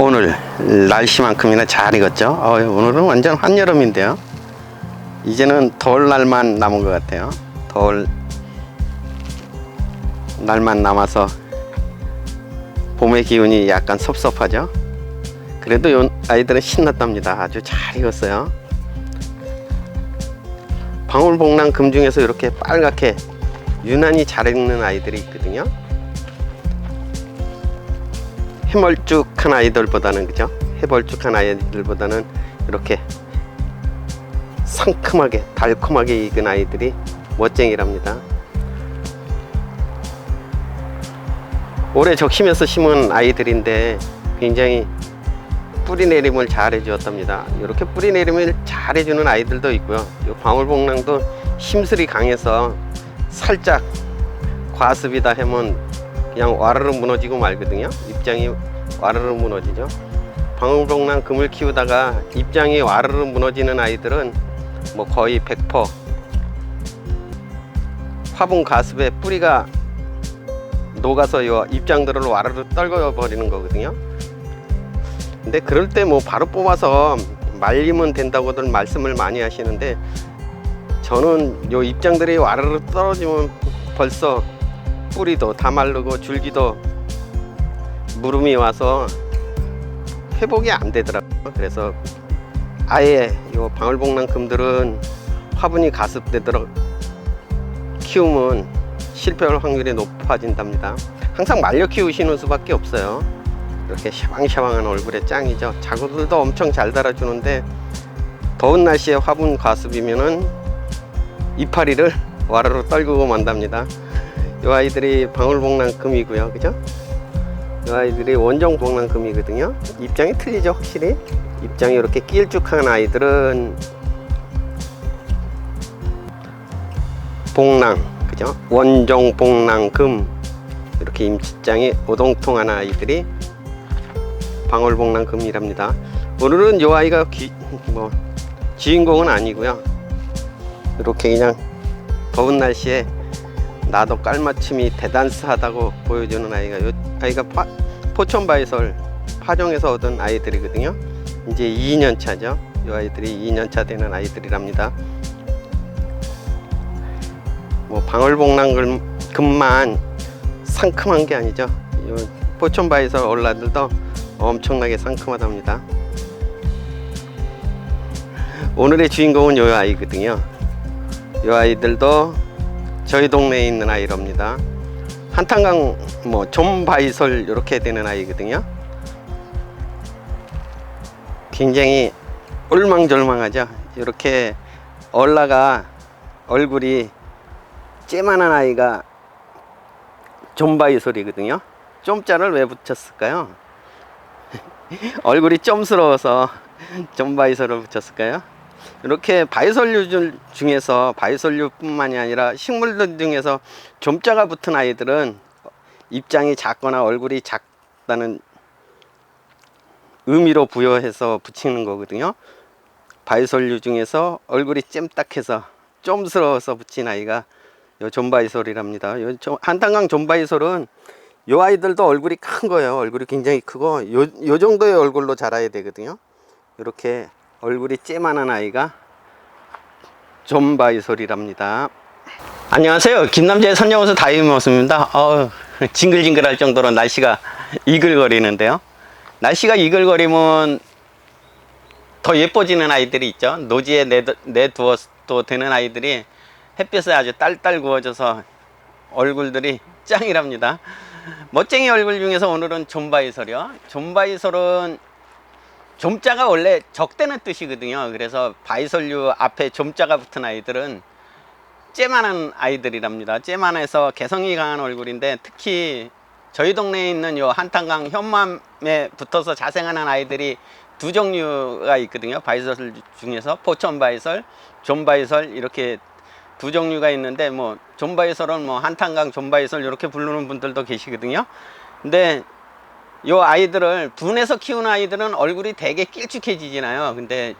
오늘 날씨만큼이나 잘 익었죠? 어, 오늘은 완전 한여름인데요. 이제는 더울 날만 남은 것 같아요. 더울 날만 남아서 봄의 기운이 약간 섭섭하죠? 그래도 요 아이들은 신났답니다. 아주 잘 익었어요. 방울복랑 금 중에서 이렇게 빨갛게 유난히 잘 익는 아이들이 있거든요. 해멀쭉한 아이들보다는 그죠? 해벌쭉한 아이들보다는 이렇게 상큼하게 달콤하게 익은 아이들이 멋쟁이랍니다. 올해 적심해서 심은 아이들인데 굉장히 뿌리 내림을 잘 해주었답니다. 이렇게 뿌리 내림을 잘 해주는 아이들도 있고요. 이 방울복랑도 힘슬이 강해서 살짝 과습이다 하면 그냥 와르르 무너지고 말거든요. 입장이 와르르 무너지죠. 방울복랑 금을 키우다가 입장이 와르르 무너지는 아이들은 뭐 거의 100% 화분 가습에 뿌리가 녹아서 요 입장들을 와르르 떨궈 버리는 거거든요. 근데 그럴 때 뭐 바로 뽑아서 말리면 된다고들 말씀을 많이 하시는데 저는 요 입장들이 와르르 떨어지면 벌써 뿌리도 다 마르고 줄기도 무름이 와서 회복이 안 되더라고요. 그래서 아예 요 방울복랑 금들은 화분이 가습되도록 키우면 실패할 확률이 높아진답니다. 항상 말려 키우시는 수밖에 없어요. 이렇게 샤방샤방한 얼굴에 짱이죠. 자구들도 엄청 잘 달아주는데 더운 날씨에 화분 가습이면은 이파리를 와르르 떨구고 만답니다. 이 아이들이 방울복랑금이고요, 그죠? 이 아이들이 원정복랑금이거든요. 입장이 틀리죠, 확실히. 입장이 이렇게 길쭉한 아이들은 복랑, 그죠? 원정복랑금 이렇게 임치장이 오동통한 아이들이 방울복랑금이랍니다. 오늘은 이 아이가 귀, 뭐 주인공은 아니고요. 이렇게 그냥 더운 날씨에 나도 깔맞춤이 대단스하다고 보여주는 아이가 요 아이가 파, 포천바이설 파종에서 얻은 아이들이거든요. 이제 2년 차죠. 이 아이들이 2년 차 되는 아이들이랍니다. 뭐 방울복랑 금만 상큼한 게 아니죠. 요 포천바이설 얼라들도 엄청나게 상큼하답니다. 오늘의 주인공은 요 아이거든요. 요 아이들도 저희 동네에 있는 아이랍니다. 한탄강 뭐 좀바이설 이렇게 되는 아이거든요. 굉장히 올망졸망하죠. 이렇게 얼라가 얼굴이 쬐만한 아이가 좀바이솔이거든요. 좀자를 왜 붙였을까요? 얼굴이 좀스러워서 좀바이솔을 붙였을까요? 이렇게 바이솔류 중에서 바이솔류뿐만이 아니라 식물들 중에서 좀자가 붙은 아이들은 입장이 작거나 얼굴이 작다는 의미로 부여해서 붙이는 거거든요. 바이솔류 중에서 얼굴이 잼딱해서 좀스러워서 붙인 아이가 요 존바이솔이랍니다. 요 조- 한탄강 존바이솔은 요 아이들도 얼굴이 큰 거예요. 얼굴이 굉장히 크고 요, 요 정도의 얼굴로 자라야 되거든요. 이렇게 얼굴이 쬐만한 아이가 존바이솔이랍니다. 안녕하세요. 김남재의 선녀원수 다이모스입니다. 어 징글징글할 정도로 날씨가 이글거리는데요. 날씨가 이글거리면 더 예뻐지는 아이들이 있죠. 노지에 내두- 내두어도 되는 아이들이 햇볕에 아주 딸딸 구워져서 얼굴들이 짱이랍니다. 멋쟁이 얼굴 중에서 오늘은 존바이설이요. 존바이설은 좀자가 원래 적대는 뜻이거든요. 그래서 바이설류 앞에 좀자가 붙은 아이들은 째만한 아이들이랍니다. 째만해서 개성이 강한 얼굴인데 특히 저희 동네에 있는 요 한탄강 현맘에 붙어서 자생하는 아이들이 두 종류가 있거든요. 바이설 중에서 포천 바이설, 존 바이설 이렇게 두 종류가 있는데 뭐 존바이설은 뭐 한탄강 존바이설 이렇게 부르는 분들도 계시거든요. 근데 요 아이들을 분해서 키우는 아이들은 얼굴이 되게 길쭉해지잖아요. 근데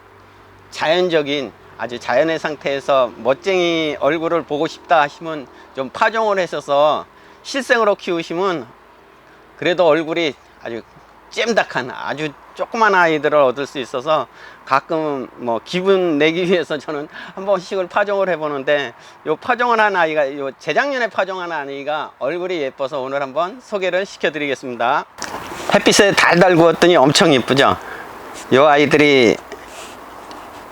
자연적인 아주 자연의 상태에서 멋쟁이 얼굴을 보고 싶다 하시면 좀 파종을 하셔서 실생으로 키우시면 그래도 얼굴이 아주 잼dak한 아주 조그만 아이들을 얻을 수 있어서 가끔 뭐 기분 내기 위해서 저는 한 번씩을 파종을 해보는데 요 파종을 한 아이가 요 재작년에 파종한 아이가 얼굴이 예뻐서 오늘 한번 소개를 시켜드리겠습니다. 햇빛에 달달 구웠더니 엄청 예쁘죠? 요 아이들이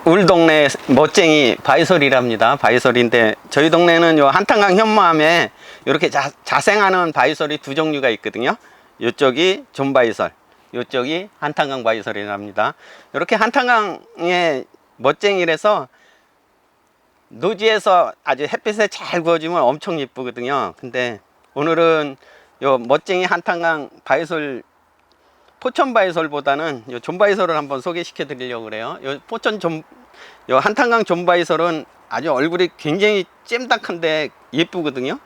울 동네 멋쟁이 바이솔이랍니다. 바이솔인데 저희 동네는 요 한탄강 현무암에 이렇게 자, 자생하는 바이솔이 두 종류가 있거든요. 이쪽이 존바이솔, 이쪽이 한탄강 바이솔이랍니다. 이렇게 한탄강의 멋쟁이라서 노지에서 아주 햇빛에 잘 구워지면 엄청 예쁘거든요. 근데 오늘은 요 멋쟁이 한탄강 바이솔 포천 바이솔보다는 요 존바이솔을 한번 소개시켜 드리려고 그래요. 요 포천 존, 요 한탄강 존바이솔은 아주 얼굴이 굉장히 잼dak한데 예쁘거든요.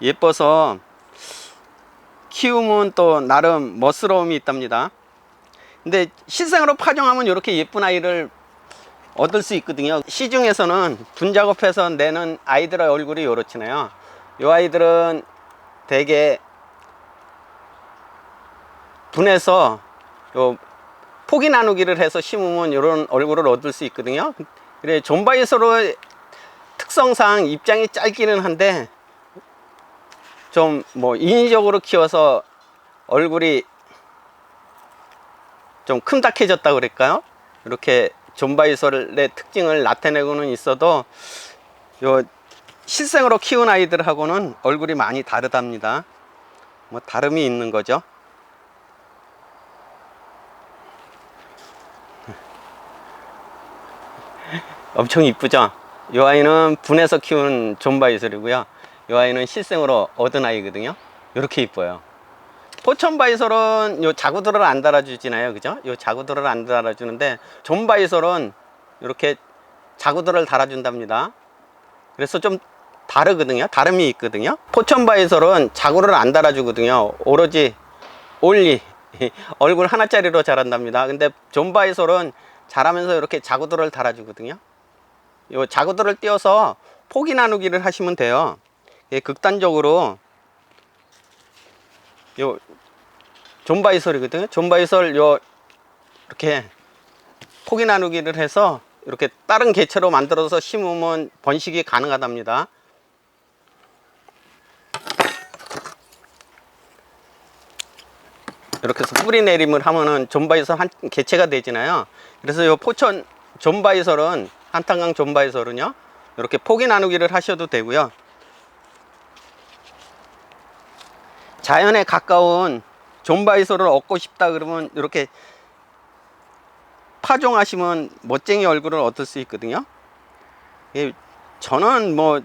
예뻐서 키우면 또 나름 멋스러움이 있답니다. 근데 실생으로 파종하면 이렇게 예쁜 아이를 얻을 수 있거든요. 시중에서는 분작업해서 내는 아이들의 얼굴이 이렇잖아요. 이 아이들은 되게 분해서 요 포기 나누기를 해서 심으면 이런 얼굴을 얻을 수 있거든요. 그래 존바이서로 특성상 입장이 짧기는 한데 좀 뭐 인위적으로 키워서 얼굴이 좀 큼닥해졌다 그럴까요? 이렇게 존바이솔의 특징을 나타내고는 있어도 요 실생으로 키운 아이들하고는 얼굴이 많이 다르답니다. 뭐 다름이 있는 거죠. 엄청 이쁘죠? 이 아이는 분해서 키운 존바이솔이고요. 이 아이는 실생으로 얻은 아이거든요. 이렇게 이뻐요. 포천바이솔은 요 자구들을 안 달아주잖아요. 그죠? 요 자구들을 안 달아주는데 존바이솔은 이렇게 자구들을 달아준답니다. 그래서 좀 다르거든요. 다름이 있거든요. 포천바이솔은 자구를 안 달아주거든요. 오로지 올리 얼굴 하나짜리로 자란답니다. 근데 존바이솔은 자라면서 이렇게 자구들을 달아주거든요. 요 자구들을 띄어서 포기 나누기를 하시면 돼요. 예, 극단적으로 요 존바이솔이거든요. 존바이솔 요 이렇게 포기 나누기를 해서 이렇게 다른 개체로 만들어서 심으면 번식이 가능하답니다. 이렇게 해서 뿌리 내림을 하면은 존바이솔 한 개체가 되잖아요. 그래서 요 포천 존바이솔은 한탄강 존바이솔은요. 이렇게 포기 나누기를 하셔도 되고요. 자연에 가까운 존바이솔을 얻고 싶다 그러면 이렇게 파종하시면 멋쟁이 얼굴을 얻을 수 있거든요. 예, 저는 뭐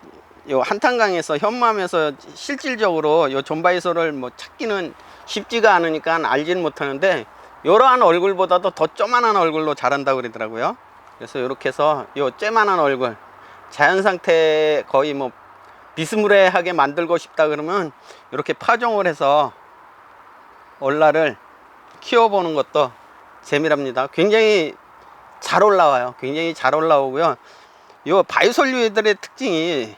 요 한탄강에서 현무암에서 실질적으로 요 존바이솔을 뭐 찾기는 쉽지가 않으니까 알지는 못하는데 이러한 얼굴보다도 더 쪼만한 얼굴로 자란다고 그러더라고요. 그래서 이렇게 해서 요 쬐만한 얼굴 자연 상태 거의 뭐 비스무리하게 만들고 싶다 그러면 이렇게 파종을 해서 얼라를 키워보는 것도 재미랍니다. 굉장히 잘 올라와요. 굉장히 잘 올라오고요. 요 바이솔류들의 특징이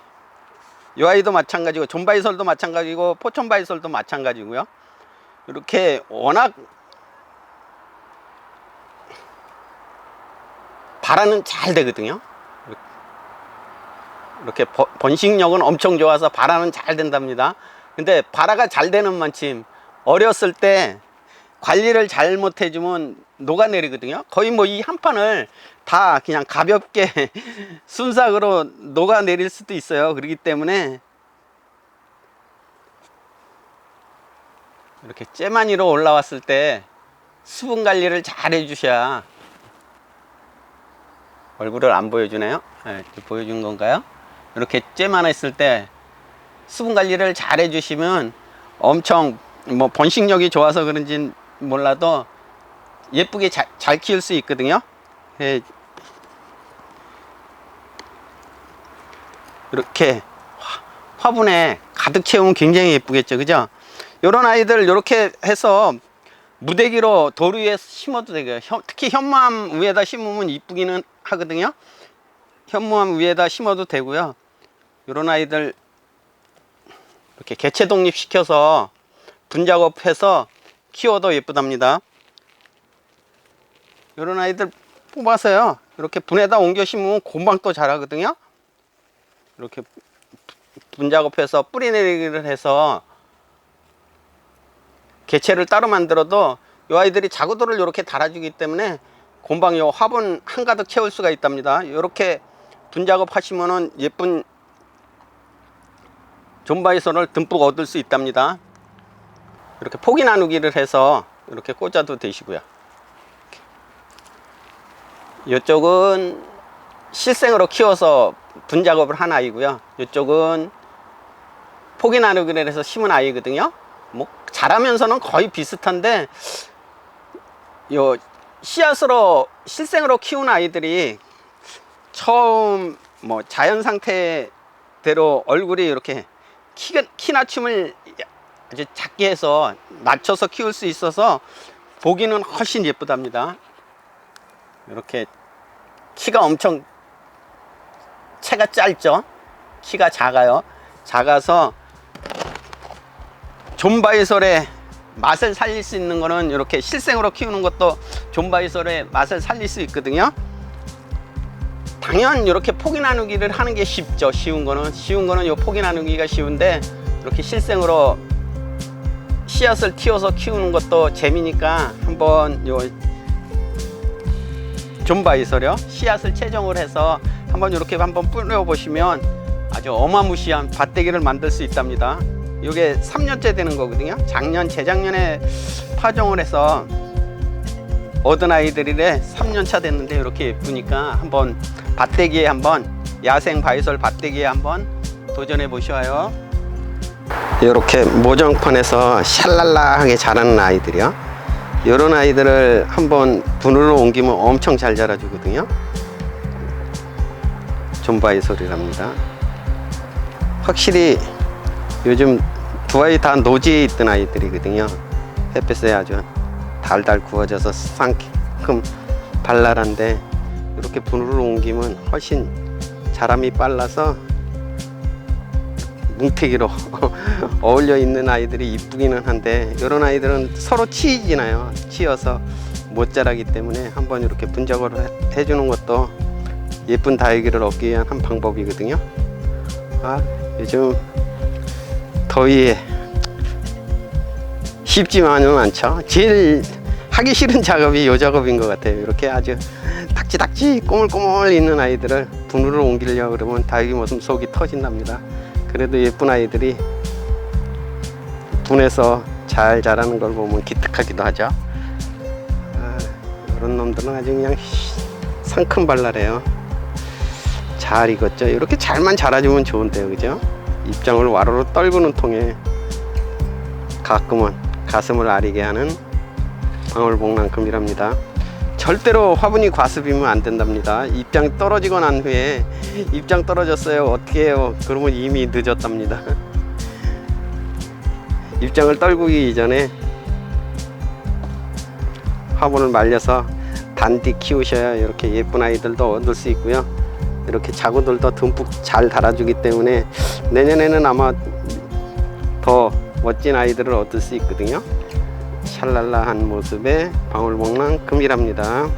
요 아이도 마찬가지고 존바이솔도 마찬가지고 포천바이솔도 마찬가지고요. 이렇게 워낙 발화는 잘 되거든요. 이렇게 버- 번식력은 엄청 좋아서 발화는 잘 된답니다. 근데 발화가 잘 되는 만큼 어렸을 때 관리를 잘못 해주면 녹아내리거든요. 거의 뭐 이 한 판을 다 그냥 가볍게 순삭으로 녹아내릴 수도 있어요. 그렇기 때문에 이렇게 째만이로 올라왔을 때 수분 관리를 잘 해주셔야 얼굴을 안 보여주네요. 네, 보여준 건가요? 이렇게 째만 했을 때 수분 관리를 잘 해주시면 엄청 뭐 번식력이 좋아서 그런지 몰라도 예쁘게 잘, 잘 키울 수 있거든요. 예. 이렇게 화- 화분에 가득 채우면 굉장히 예쁘겠죠, 그죠? 이런 아이들 이렇게 해서 무대기로 도로 위에 심어도 되고요. 현- 특히 현무암 위에다 심으면 이쁘기는 하거든요. 현무암 위에다 심어도 되고요. 이런 아이들 이렇게 개체 독립 시켜서 분작업 해서 키워도 예쁘답니다. 이런 아이들 뽑아서요. 이렇게 분에다 옮겨 심으면 금방 또 자라거든요. 이렇게 분 작업해서 뿌리 내리기를 해서 개체를 따로 만들어도 이 아이들이 자구도를 이렇게 달아주기 때문에 곰방 요 화분 한가득 채울 수가 있답니다. 이렇게 분 작업 하시면은 예쁜 존바이선을 듬뿍 얻을 수 있답니다. 이렇게 포기 나누기를 해서 이렇게 꽂아도 되시고요. 이쪽은 실생으로 키워서 분 작업을 한 아이고요. 이쪽은 포기 나누기를 해서 심은 아이거든요. 뭐 자라면서는 거의 비슷한데 요 씨앗으로 실생으로 키운 아이들이 처음 뭐 자연 상태대로 얼굴이 이렇게 키, 키 낮춤을 아주 작게 해서 낮춰서 키울 수 있어서 보기는 훨씬 예쁘답니다. 이렇게 키가 엄청 채가 짧죠. 키가 작아요. 작아서 존바이솔의 맛을 살릴 수 있는 거는 이렇게 실생으로 키우는 것도 존바이솔의 맛을 살릴 수 있거든요. 당연 이렇게 포기 나누기를 하는 게 쉽죠. 쉬운 거는 쉬운 거는 요 포기 나누기가 쉬운데 이렇게 실생으로 씨앗을 틔워서 키우는 것도 재미니까 한번 요 존바이솔이요 씨앗을 채종을 해서 한번 이렇게 한번 뿌려 보시면 아주 어마무시한 밭대기를 만들 수 있답니다. 이게 3년째 되는 거거든요. 작년 재작년에 파종을 해서 얻은 아이들이래 3년 차 됐는데 이렇게 예쁘니까 한번 밭대기에 한번 야생 바이솔 밭대기에 한번 도전해 보셔요. 이렇게 모정판에서 샬랄라하게 자라는 아이들이요. 이런 아이들을 한번 분으로 옮기면 엄청 잘 자라주거든요. 존바이솔이랍니다. 확실히 요즘 두 아이 다 노지에 있던 아이들이거든요. 햇빛에 아주 달달 구워져서 상큼 발랄한데 이렇게 분으로 옮기면 훨씬 자람이 빨라서 뭉태기로 어울려 있는 아이들이 이쁘기는 한데 이런 아이들은 서로 치이지나요. 치여서 못 자라기 때문에 한번 이렇게 분적을 해- 해주는 것도 예쁜 다육이를 얻기 위한 한 방법이거든요. 아 요즘 더위에 쉽지만은 않죠. 제일 하기 싫은 작업이 요 작업인 것 같아요. 이렇게 아주 닥지닥지 꼬물꼬물 있는 아이들을 분으로 옮기려고 그러면 다육이 모습 속이 터진답니다. 그래도 예쁜 아이들이 분해서 잘 자라는 걸 보면 기특하기도 하죠. 아, 이런 놈들은 아주 그냥 상큼발랄해요. 잘 익었죠. 이렇게 잘만 자라주면 좋은데요, 그죠? 입장을 와로로 떨구는 통에 가끔은 가슴을 아리게 하는 방울복랑금이랍니다. 절대로 화분이 과습이면 안 된답니다. 입장 떨어지고 난 후에 입장 떨어졌어요. 어떻게 해요? 그러면 이미 늦었답니다. 입장을 떨구기 이전에 화분을 말려서 단디 키우셔야 이렇게 예쁜 아이들도 얻을 수 있고요. 이렇게 자구들도 듬뿍 잘 달아주기 때문에 내년에는 아마 더 멋진 아이들을 얻을 수 있거든요. 샬랄라한 모습의 방울복랑 금이랍니다.